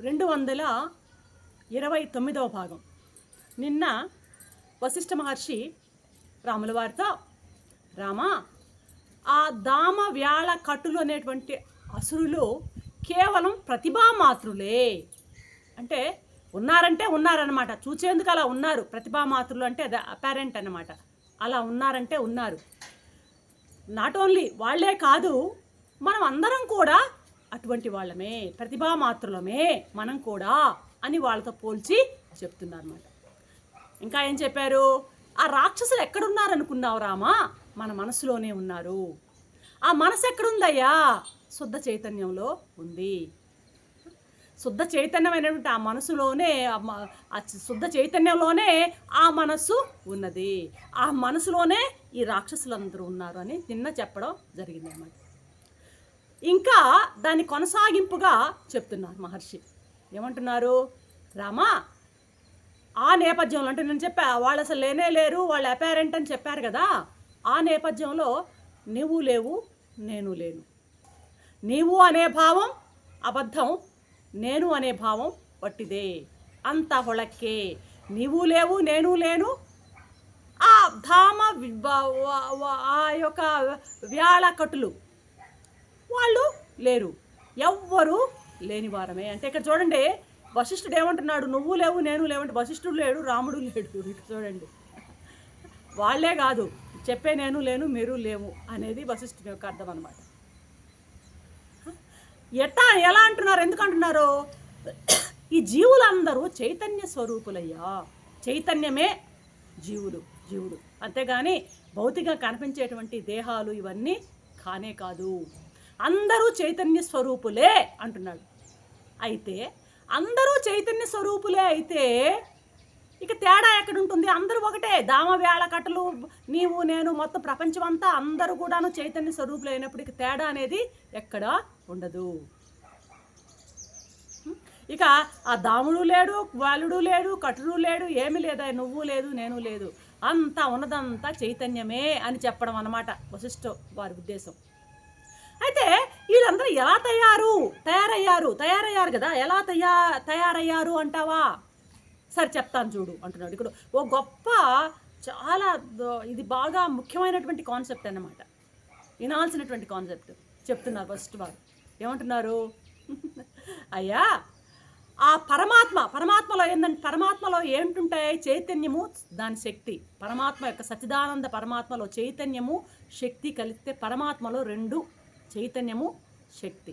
రెండు వందల ఇరవై తొమ్మిదవ భాగం. నిన్న వశిష్ఠ మహర్షి రాముల వారితో రామా ఆ దామ వ్యాళ కట్టులు అనేటువంటి అసురులు కేవలం ప్రతిభామాతృలే అంటే ఉన్నారంటే ఉన్నారనమాట చూచేందుకు అలా ఉన్నారు. ప్రతిభామాతృలు అంటే అది అపారెంట్ అనమాట అలా ఉన్నారంటే ఉన్నారు. నాట్ ఓన్లీ వాళ్ళే కాదు మనం అందరం కూడా అటువంటి వాళ్ళమే ప్రతిభామాతృలమే మనం కూడా అని వాళ్ళతో పోల్చి చెప్తున్నారన్నమాట. ఇంకా ఏం చెప్పారు? ఆ రాక్షసులు ఎక్కడున్నారనుకున్నావు రామా? మన మనసులోనే ఉన్నారు. ఆ మనసు ఎక్కడుందయ్యా? శుద్ధ చైతన్యంలో ఉంది. శుద్ధ చైతన్యమైనటువంటి ఆ మనసులోనే ఆ శుద్ధ చైతన్యంలోనే ఆ మనస్సు ఉన్నది. ఆ మనసులోనే ఈ రాక్షసులందరూ ఉన్నారు అని నిన్న చెప్పడం జరిగింది అన్నమాట ఇంకా దాని కొనసాగింపుగా చెప్తున్నారు మహర్షి. ఏమంటున్నారు? రామా ఆ నేపథ్యంలో అంటే నేను చెప్పా వాళ్ళు అసలు లేనే లేరు వాళ్ళు అపేరెంట్ అని చెప్పారు కదా. ఆ నేపథ్యంలో నువ్వు లేవు నేను లేను. నీవు అనే భావం అబద్ధం నేను అనే భావం వట్టిదే. అంత హొళక్కే. నీవు లేవు నేను లేను. ఆ ధామ ఆ యొక్క వ్యాళకటులు వాళ్ళు లేరు. ఎవ్వరు లేని వారమే. అంటే ఇక్కడ చూడండి వశిష్ఠుడు ఏమంటున్నాడు? నువ్వు లేవు నేను లేవంటే వశిష్ఠుడు లేడు రాముడు లేడు. ఇక్కడ చూడండి. వాళ్ళే కాదు చెప్పే నేను లేను మీరు లేవు అనేది వశిష్ఠుని యొక్క అర్థం అనమాట ఎట్టా ఎలా అంటున్నారు? ఎందుకంటున్నారు ఈ జీవులందరూ చైతన్య స్వరూపులయ్యా. చైతన్యమే జీవులు జీవుడు. అంతేగాని భౌతికంగా కనిపించేటువంటి దేహాలు ఇవన్నీ కానే కాదు. అందరూ చైతన్య స్వరూపులే అంటున్నాడు. అయితే అందరూ చైతన్య స్వరూపులే అయితే ఇక తేడా ఎక్కడ ఉంటుంది అందరూ ఒకటే. దామ వేళ కట్టలు నీవు నేను మొత్తం ప్రపంచం అంతా అందరూ కూడాను చైతన్య స్వరూపులు అయినప్పుడు ఇక తేడా అనేది ఎక్కడా ఉండదు. ఇక ఆ దాముడు లేడు వాలుడు లేడు కటుడు లేడు ఏమి లేదా. నువ్వు లేదు నేను లేదు. అంతా ఉన్నదంతా చైతన్యమే అని చెప్పడం అన్నమాట వశిష్ఠ వారి ఉద్దేశం. వీళ్ళందరూ ఎలా తయారు? తయారయ్యారు. తయారయ్యారు కదా. ఎలా తయా తయారయ్యారు అంటావా? సరే చెప్తాను చూడు అంటున్నాడు. ఇక్కడ ఓ గొప్ప చాలా ఇది బాగా ముఖ్యమైనటువంటి కాన్సెప్ట్ అన్నమాట. వినాల్సినటువంటి కాన్సెప్ట్ చెప్తున్నారు ఫస్ట్ వారు. ఏమంటున్నారు? అయ్యా ఆ పరమాత్మ పరమాత్మలో ఏంటంటే పరమాత్మలో ఏంటుంటాయి చైతన్యము దాని శక్తి. పరమాత్మ యొక్క సచిదానంద పరమాత్మలో చైతన్యము శక్తి కలిస్తే పరమాత్మలో రెండు చైతన్యము శక్తి.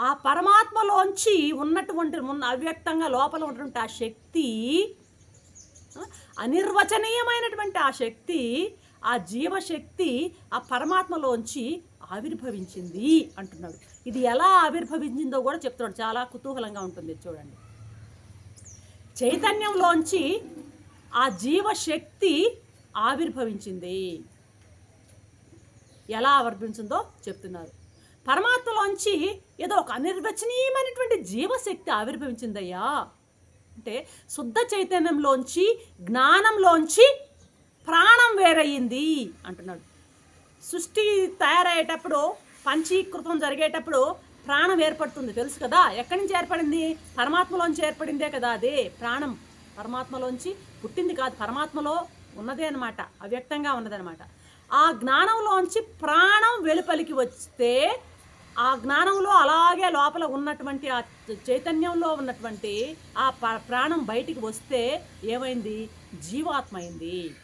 ఆ పరమాత్మలోంచి ఉన్నటువంటి ఉన్న అవ్యక్తంగా లోపల ఉన్నటువంటి ఆ శక్తి అనిర్వచనీయమైనటువంటి ఆ శక్తి ఆ జీవశక్తి ఆ పరమాత్మలోంచి ఆవిర్భవించింది అంటున్నాడు. ఇది ఎలా ఆవిర్భవించిందో కూడా చెప్తున్నాడు. చాలా కుతూహలంగా ఉంటుంది చూడండి. చైతన్యంలోంచి ఆ జీవశక్తి ఆవిర్భవించింది. ఎలా ఆవిర్భవించిందో చెప్తున్నారు. పరమాత్మలోంచి ఏదో ఒక అనిర్వచనీయమైనటువంటి జీవశక్తి ఆవిర్భవించిందయ్యా. అంటే శుద్ధ చైతన్యంలోంచి జ్ఞానంలోంచి ప్రాణం వేరయ్యింది అంటున్నాడు. సృష్టి తయారయ్యేటప్పుడు పంచీకృతం జరిగేటప్పుడు ప్రాణం ఏర్పడుతుంది. తెలుసు కదా ఎక్కడి నుంచి ఏర్పడింది? పరమాత్మలోంచి ఏర్పడిందే కదా అదే ప్రాణం. పరమాత్మలోంచి పుట్టింది కాదు పరమాత్మలో ఉన్నదే అనమాట అవ్యక్తంగా ఉన్నదనమాట ఆ జ్ఞానంలోంచి ప్రాణం వెలుపలికి వస్తే ఆ జ్ఞానంలో అలాగే లోపల ఉన్నటువంటి ఆ చైతన్యంలో ఉన్నటువంటి ఆ ప్రాణం బయటికి వస్తే ఏమైంది? జీవాత్మ అయింది.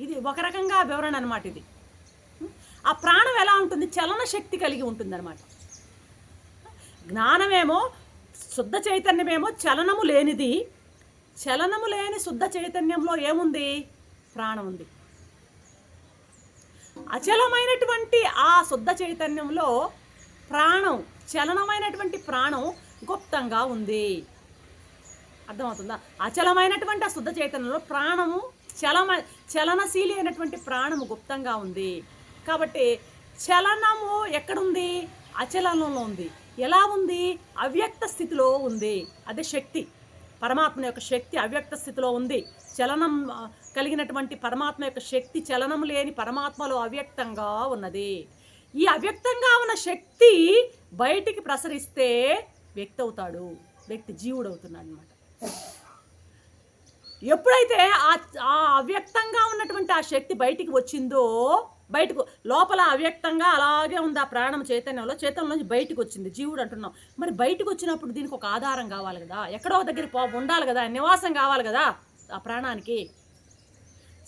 ఇది ఒక రకంగా వివరణ అనమాట ఇది. ఆ ప్రాణం ఎలా ఉంటుంది? చలన శక్తి కలిగి ఉంటుంది అనమాట జ్ఞానమేమో శుద్ధ చైతన్యమేమో చలనము లేనిది. చలనము లేని శుద్ధ చైతన్యంలో ఏముంది? ప్రాణం ఉంది. అచలమైనటువంటి ఆ శుద్ధ చైతన్యంలో ప్రాణం చలనమైనటువంటి ప్రాణం గుప్తంగా ఉంది. అర్థమవుతుందా? అచలమైనటువంటి ఆ శుద్ధ చైతన్యంలో ప్రాణము చలమ చలనశీలి అయినటువంటి ప్రాణము గుప్తంగా ఉంది. కాబట్టి చలనము ఎక్కడుంది? అచలనంలో ఉంది. ఎలా ఉంది? అవ్యక్త స్థితిలో ఉంది. అదే శక్తి. పరమాత్మ యొక్క శక్తి అవ్యక్త స్థితిలో ఉంది. చలనం కలిగినటువంటి పరమాత్మ యొక్క శక్తి చలనం లేని పరమాత్మలో అవ్యక్తంగా ఉన్నది. ఈ అవ్యక్తంగా ఉన్న శక్తి బయటికి ప్రసరిస్తే వ్యక్తి అవుతాడు. వ్యక్తి జీవుడు అవుతున్నాడు అనమాట ఎప్పుడైతే ఆ అవ్యక్తంగా ఉన్నటువంటి ఆ శక్తి బయటికి వచ్చిందో బయటకు లోపల అవ్యక్తంగా అలాగే ఉంది ఆ ప్రాణం చైతన్యంలో. చైతన్యం నుంచి బయటకు వచ్చింది. జీవుడు అంటున్నాం. మరి బయటకు వచ్చినప్పుడు దీనికి ఒక ఆధారం కావాలి కదా? ఎక్కడో దగ్గర ఉండాలి కదా? నివాసం కావాలి కదా? ఆ ప్రాణానికి.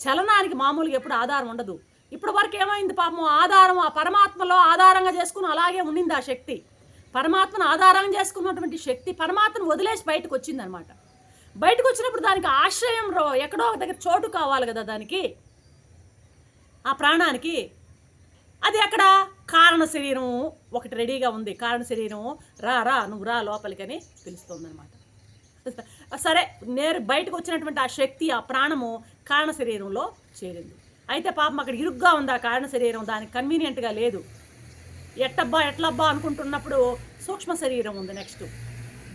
చలనానికి మామూలుగా ఎప్పుడు ఆధారం ఉండదు. ఇప్పటి వరకు ఏమైంది పాపం? ఆధారం ఆ పరమాత్మలో ఆధారంగా చేసుకుని అలాగే ఉండింది ఆ శక్తి. పరమాత్మను ఆధారంగా చేసుకున్నటువంటి శక్తి పరమాత్మను వదిలేసి బయటకు వచ్చిందనమాట. బయటకు వచ్చినప్పుడు దానికి ఆశ్రయం రో ఎక్కడో ఒక దగ్గర చోటు కావాలి కదా దానికి? ఆ ప్రాణానికి. అది ఎక్కడ? కారణ శరీరం ఒకటి రెడీగా ఉంది. కారణ శరీరం రా రా నువ్వు రా లోపలికని పిలుస్తుందనమాట సరే నేరు బయటకు వచ్చినటువంటి ఆ శక్తి ఆ ప్రాణము కారణ శరీరంలో చేరింది. అయితే పాపం అక్కడ ఇరుగ్గా ఉంది ఆ కారణ శరీరం దానికి కన్వీనియంట్గా లేదు. ఎట్టబ్బా ఎట్లబ్బా అనుకుంటున్నప్పుడు సూక్ష్మ శరీరం ఉంది నెక్స్ట్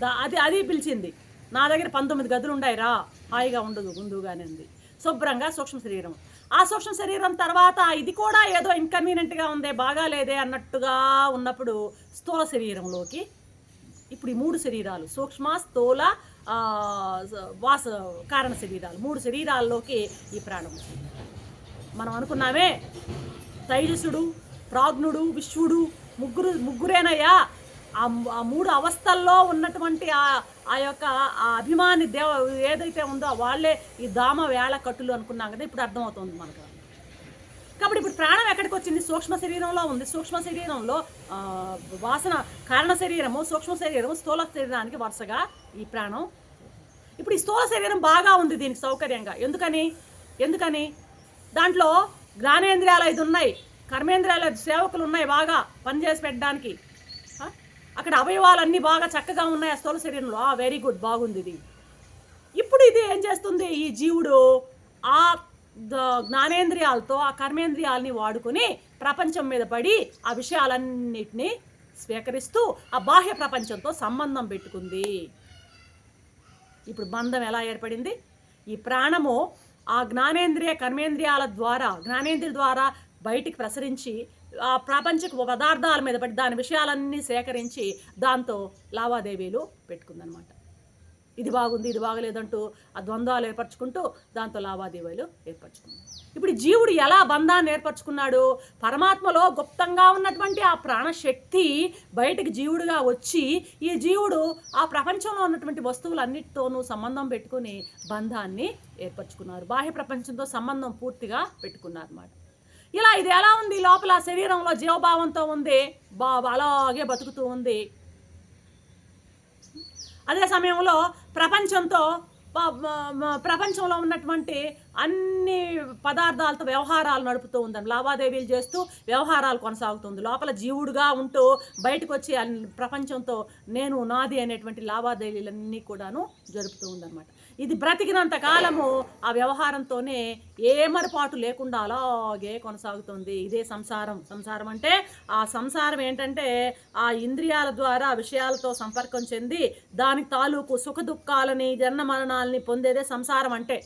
దా అది అది పిలిచింది. నా దగ్గర పంతొమ్మిది గదులు ఉన్నాయి రా హాయిగా ఉండదు ముందుగానే ఉంది. శుభ్రంగా సూక్ష్మ శరీరం. ఆ సూక్ష్మ శరీరం తర్వాత ఇది కూడా ఏదో ఇన్కన్వీనియంట్గా ఉందే బాగాలేదే అన్నట్టుగా ఉన్నప్పుడు స్థూల శరీరంలోకి ఇప్పుడు ఈ మూడు శరీరాలు సూక్ష్మ స్థూల వాస కారణ శరీరాలు మూడు శరీరాల్లోకి ఈ ప్రాణం వచ్చింది. మనం అనుకున్నామే తైజసుడు ప్రాజ్ఞుడు విశ్వడు ముగ్గురు ముగ్గురేనయ్యా. ఆ మూడు అవస్థల్లో ఉన్నటువంటి ఆ ఆ యొక్క ఆ అభిమాని దేవ ఏదైతే ఉందో వాళ్ళే ఈ దామ వేళ కట్టులు అనుకున్నాం కదా ఇప్పుడు అర్థమవుతుంది మనకు. కాబట్టి ఇప్పుడు ప్రాణం ఎక్కడికి వచ్చింది? సూక్ష్మ శరీరంలో ఉంది. సూక్ష్మ శరీరంలో వాసన కారణ శరీరము సూక్ష్మ శరీరము స్థూల శరీరానికి వరుసగా ఈ ప్రాణం. ఇప్పుడు ఈ స్థూల శరీరం బాగా ఉంది దీనికి సౌకర్యంగా. ఎందుకని? ఎందుకని? దాంట్లో జ్ఞానేంద్రియాలు ఐదు ఉన్నాయి కర్మేంద్రియాల సేవకులు ఉన్నాయి బాగా పనిచేసి పెట్టడానికి. అక్కడ అవయవాలు అన్నీ బాగా చక్కగా ఉన్నాయి. ఆ స్థూల శరీరంలో ఆ వెరీ గుడ్ బాగుంది ఇది. ఇప్పుడు ఇది ఏం చేస్తుంది? ఈ జీవుడు ఆ జ్ఞానేంద్రియాలతో ఆ కర్మేంద్రియాలని వాడుకొని ప్రపంచం మీద పడి ఆ విషయాలన్నిటినీ స్వీకరిస్తూ ఆ బాహ్య ప్రపంచంతో సంబంధం పెట్టుకుంది. ఇప్పుడు బంధం ఎలా ఏర్పడింది? ఈ ప్రాణము ఆ జ్ఞానేంద్రియ కర్మేంద్రియాల ద్వారా జ్ఞానేంద్రియ ద్వారా బయటికి ప్రసరించి ప్రాపంచిక పదార్థాల మీద పడి దాని విషయాలన్నీ సేకరించి దాంతో లావాదేవీలు పెట్టుకుందనమాట ఇది బాగుంది ఇది బాగలేదంటూ ఆ ద్వంద్వాలు ఏర్పరచుకుంటూ దాంతో లావాదేవీలు ఏర్పరచుకున్నాడు ఇప్పుడు జీవుడు ఎలా బంధాన్ని ఏర్పరచుకున్నాడు? పరమాత్మలో గుప్తంగా ఉన్నటువంటి ఆ ప్రాణశక్తి బయటకు జీవుడుగా వచ్చి ఈ జీవుడు ఆ ప్రపంచంలో ఉన్నటువంటి వస్తువులన్నిటితోనూ సంబంధం పెట్టుకుని బంధాన్ని ఏర్పరచుకున్నారు. బాహ్య ప్రపంచంతో సంబంధం పూర్తిగా పెట్టుకున్నారు అన్నమాట ఇలా ఇది ఎలా ఉంది? లోపల శరీరంలో జీవభావంతో ఉంది. బాబు అలాగే బతుకుతూ ఉంది. అదే సమయంలో ప్రపంచంతో ప్రపంచంలో ఉన్నటువంటి అన్ని పదార్థాలతో వ్యవహారాలు నడుపుతూ ఉందని లావాదేవీలు చేస్తూ వ్యవహారాలు కొనసాగుతుంది లోపల జీవుడుగా ఉంటూ బయటకు వచ్చి ప్రపంచంతో నేను నాది అనేటువంటి లావాదేవీలన్నీ కూడాను జరుపుతూ ఉందన్నమాట. ఇది బ్రతికినంత కాలము ఆ వ్యవహారంతోనే ఏమరపాటు లేకుండా అలాగే కొనసాగుతుంది. ఇదే సంసారం. సంసారం అంటే ఆ సంసారం ఏంటంటే ఆ ఇంద్రియాల ద్వారా విషయాలతో సంపర్కం చెంది దాని తాలూకు సుఖ దుఃఖాలని జన్మ మరణాలని పొందేదే సంసారం అంటే.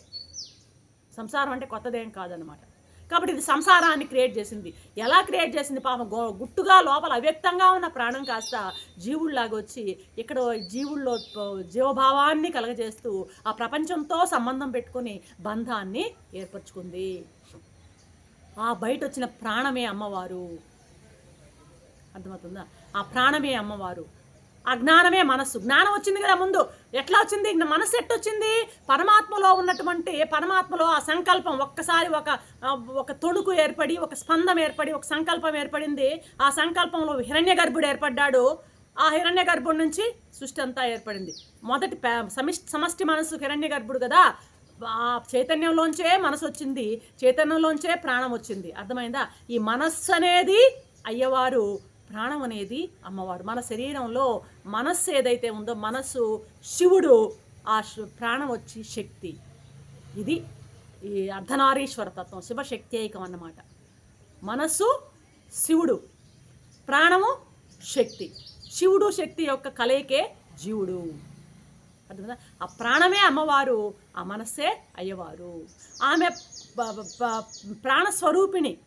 సంసారం అంటే కొత్తదేం కాదనమాట కాబట్టి ఇది సంసారాన్ని క్రియేట్ చేసింది. ఎలా క్రియేట్ చేసింది? పాపం గో గుట్టుగా లోపల అవ్యక్తంగా ఉన్న ప్రాణం కాస్త జీవుల్లాగా వచ్చి ఇక్కడ జీవుల్లో జీవభావాన్ని కలగజేస్తూ ఆ ప్రపంచంతో సంబంధం పెట్టుకుని బంధాన్ని ఏర్పరచుకుంది. ఆ బయట వచ్చిన ప్రాణమే అమ్మవారు. అర్థమవుతుందా? ఆ ప్రాణమే అమ్మవారు. ఆ జ్ఞానమే మనస్సు. జ్ఞానం వచ్చింది కదా ముందు. ఎట్లా వచ్చింది? ఇక మనస్సు ఎట్టొచ్చింది పరమాత్మలో ఉన్నటువంటి పరమాత్మలో ఆ సంకల్పం ఒక్కసారి ఒక ఒక తొణుకు ఏర్పడి ఒక స్పందం ఏర్పడి ఒక సంకల్పం ఏర్పడింది. ఆ సంకల్పంలో హిరణ్య గర్భుడు ఏర్పడ్డాడు. ఆ హిరణ్య గర్భుడి నుంచి సృష్టి అంతా ఏర్పడింది. మొదటి సమిష్టి సమష్టి మనస్సు హిరణ్య గర్భుడు కదా. ఆ చైతన్యంలోంచే మనసు వచ్చింది చైతన్యంలోంచే ప్రాణం వచ్చింది. అర్థమైందా? ఈ మనస్సు అనేది అయ్యవారు ప్రాణం అనేది అమ్మవారు. మన శరీరంలో మనస్సు ఏదైతే ఉందో మనస్సు శివుడు ఆ ప్రాణం వచ్చి శక్తి. ఇది ఈ అర్ధనారీశ్వర తత్వం శివశక్తి ఐకం అన్నమాట. మనస్సు శివుడు ప్రాణము శక్తి. శివుడు శక్తి యొక్క కలయికే జీవుడు. అర్థమైందా? ఆ ప్రాణమే అమ్మవారు ఆ మనస్సే అయ్యవారు. ఆమె ప్రాణస్వరూపిణి.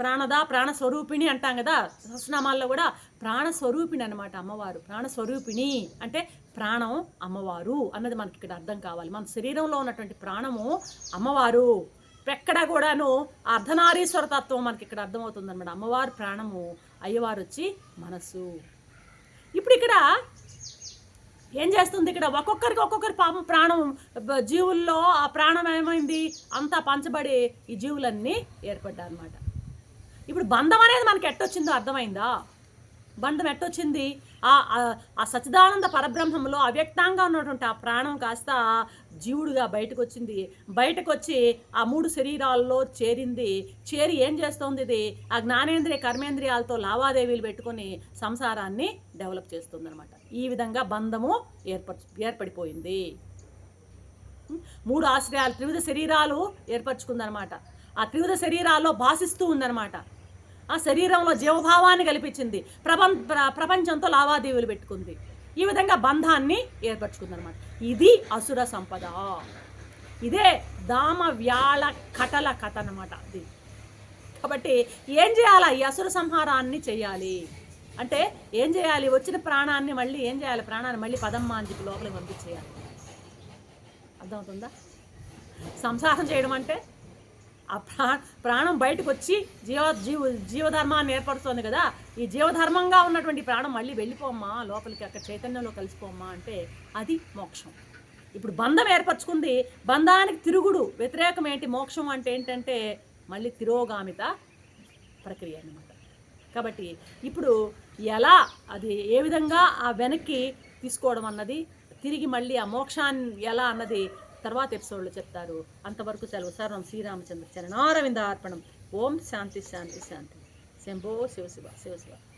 ప్రాణద ప్రాణస్వరూపిణి అంటాం కదా. సహస్రనామాల్లో కూడా ప్రాణస్వరూపిణి అనమాట అమ్మవారు. ప్రాణస్వరూపిణి అంటే ప్రాణం అమ్మవారు అన్నది మనకి ఇక్కడ అర్థం కావాలి. మన శరీరంలో ఉన్నటువంటి ప్రాణము అమ్మవారు. ఎక్కడ కూడాను అర్ధనారీశ్వర తత్వం మనకి ఇక్కడ అర్థమవుతుంది అనమాట అమ్మవారు ప్రాణము అయ్యవారు వచ్చి మనసు ఇప్పుడు ఇక్కడ ఏం చేస్తుంది ఇక్కడ? ఒక్కొక్కరికి ఒక్కొక్కరి పాపం ప్రాణం జీవుల్లో ఆ ప్రాణం ఏమైంది అంతా పంచబడి ఈ జీవులన్నీ ఏర్పడ్డాయి అనమాట ఇప్పుడు బంధం అనేది మనకి ఎట్టొచ్చిందో అర్థమైందా? బంధం ఎట్టొచ్చింది? ఆ ఆ- సచిదానంద పరబ్రహ్మంలో అవ్యక్తంగా ఉన్నటువంటి ఆ ప్రాణం కాస్త జీవుడుగా బయటకు వచ్చింది బయటకు వచ్చి ఆ మూడు శరీరాల్లో చేరింది. చేరి ఏం చేస్తోంది ఇది? ఆ జ్ఞానేంద్రియ కర్మేంద్రియాలతో లావాదేవీలు పెట్టుకొని సంసారాన్ని డెవలప్ చేస్తుంది అనమాట ఈ విధంగా బంధము ఏర్పర ఏర్పడిపోయింది. మూడు ఆశ్రయాలు త్రివిధ శరీరాలు ఏర్పరచుకుందనమాట ఆ త్రివిధ శరీరాల్లో భాషిస్తూ ఉందన్నమాట. ఆ శరీరంలో జీవభావాన్ని కల్పించింది. ప్రపంచ ప్ర- ప్రపంచంతో లావాదేవీలు పెట్టుకుంది. ఈ విధంగా బంధాన్ని ఏర్పరచుకుందనమాట ఇది అసుర సంపద. ఇదే దామ వ్యాళ కటల కథ అనమాట అది. కాబట్టి ఏం చేయాలి? ఈ అసుర సంహారాన్ని చేయాలి. అంటే ఏం చేయాలి? వచ్చిన ప్రాణాన్ని మళ్ళీ ఏం చేయాలి? ప్రాణాన్ని మళ్ళీ పదమ్మ అని చెప్పి లోపలికి పంపించేయాలి. అర్థమవుతుందా? సంసారం చేయడం అంటే ఆ ప్రా ప్రాణం బయటకు వచ్చి జీవ జీవ జీవధర్మాన్ని ఏర్పడుతుంది కదా ఈ జీవధర్మంగా ఉన్నటువంటి ప్రాణం మళ్ళీ వెళ్ళిపోమ్మా లోపలికి అక్కడ చైతన్యంలో కలిసిపోమ్మా అంటే అది మోక్షం. ఇప్పుడు బంధం ఏర్పరచుకుంది బంధానికి తిరుగుడు వ్యతిరేకం ఏంటి మోక్షం అంటే ఏంటంటే మళ్ళీ తిరోగామిత ప్రక్రియ అనమాట కాబట్టి ఇప్పుడు ఎలా అది ఏ విధంగా ఆ వెనక్కి తీసుకోవడం అన్నది తిరిగి మళ్ళీ ఆ మోక్షాన్ని ఎలా అన్నది తర్వాత ఎపిసోడ్లో చెప్తారు. అంతవరకు సెలవు. సర్వం శ్రీరామచంద్ర చరణారవింద అర్పణం ఓం శాంతి శాంతి శాంతి. శంభో శివశివ శివశివ